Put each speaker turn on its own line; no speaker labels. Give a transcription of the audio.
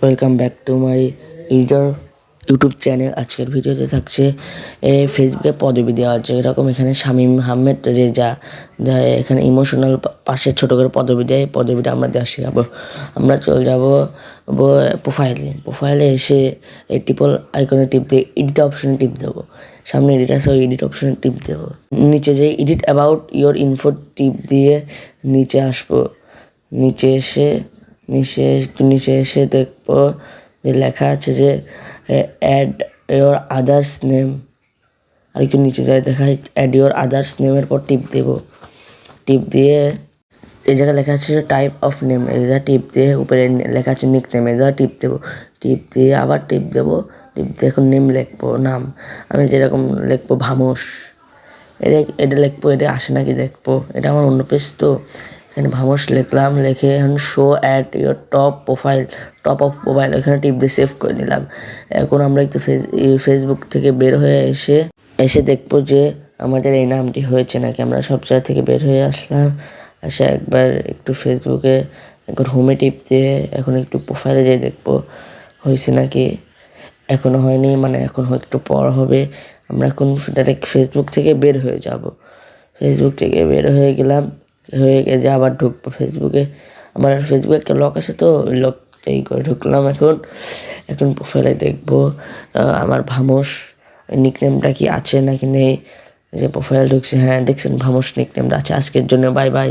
Welcome back to my ইউটার YouTube channel আজকের ভিডিওতে থাকছে, এ ফেসবুকে পদবি দেওয়া আছে। এরকম এখানে শামীম আহমেদ, রেজা এখানে ইমোশনাল পাশে ছোটো করে পদবি দেয়। পদবিটা আমরা দেওয়া শেখাবো। আমরা চলে যাব প্রোফাইলে প্রোফাইলে এসে এই টিপল আইকনে টিপ দিয়ে এডিট অপশনে টিপ দেবো। সামনে এডিট আছে, ওই এডিট অপশনে টিপ দেবো। নিচে যে এডিট অ্যাবাউট ইওর ইনফো টিপ দিয়ে নিচে আসব। নিচে এসে নিচে নিচে এসে দেখব যে লেখা আছে যে অ্যাড ইওর আদার্স নেম আর একটু নিচে যায় দেখায় অ্যাড ইওর আদার্স নেমের পর টিপ দেব। টিপ দিয়ে এই জায়গায় লেখা আছে যে টাইপ অফ নেম এই জায়গায় টিপ দিয়ে উপরে লেখা আছে নিক নেম এই জায়গায় টিপ দেবো। টিপ দিয়ে আবার টিপ দেবো টিপ দিয়ে এখন নেম লিখব, নাম। আমি যেরকম লিখব ভামস এটা এটা লিখব, এটা আসে নাকি দেখব, এটা আমার অন্য পেজ তো। এখানে ভামস লিখলাম, লিখে এখন show at your top profile top of profile এখানে টিপ দিয়ে সেভ করে নিলাম। এখন আমরা একটু ফেস ফেসবুক থেকে বের হয়ে এসে এসে দেখব যে আমাদের এই নামটি হয়েছে নাকি। আমরা সব জায়গা থেকে বের হয়ে আসলাম, এসে একবার একটু ফেসবুকে একবার হোমে টিপ দিয়ে এখন একটু প্রোফাইলে যেয়ে দেখব, হয়েছে নাকি? এখনও হয়নি মানে এখন একটু পর হবে। আমরা এখন ডাইরেক্ট ফেসবুক থেকে বের হয়ে যাব। ফেসবুক থেকে বের হয়ে গেলাম। হয়ে গেছে, আবার ঢুকবো ফেসবুকে। আমার ফেসবুকে একটা লক আছে তো, ওই লকটাই করে ঢুকলাম এখন। এখন প্রোফাইলে দেখব আমার ভামস নিকনেমটা কি আছে নাকি নেই? যে প্রোফাইল ঢুকছে হ্যাঁ দেখছেন ভামস নিকনেমটা আছে। আজকের জন্য বাই বাই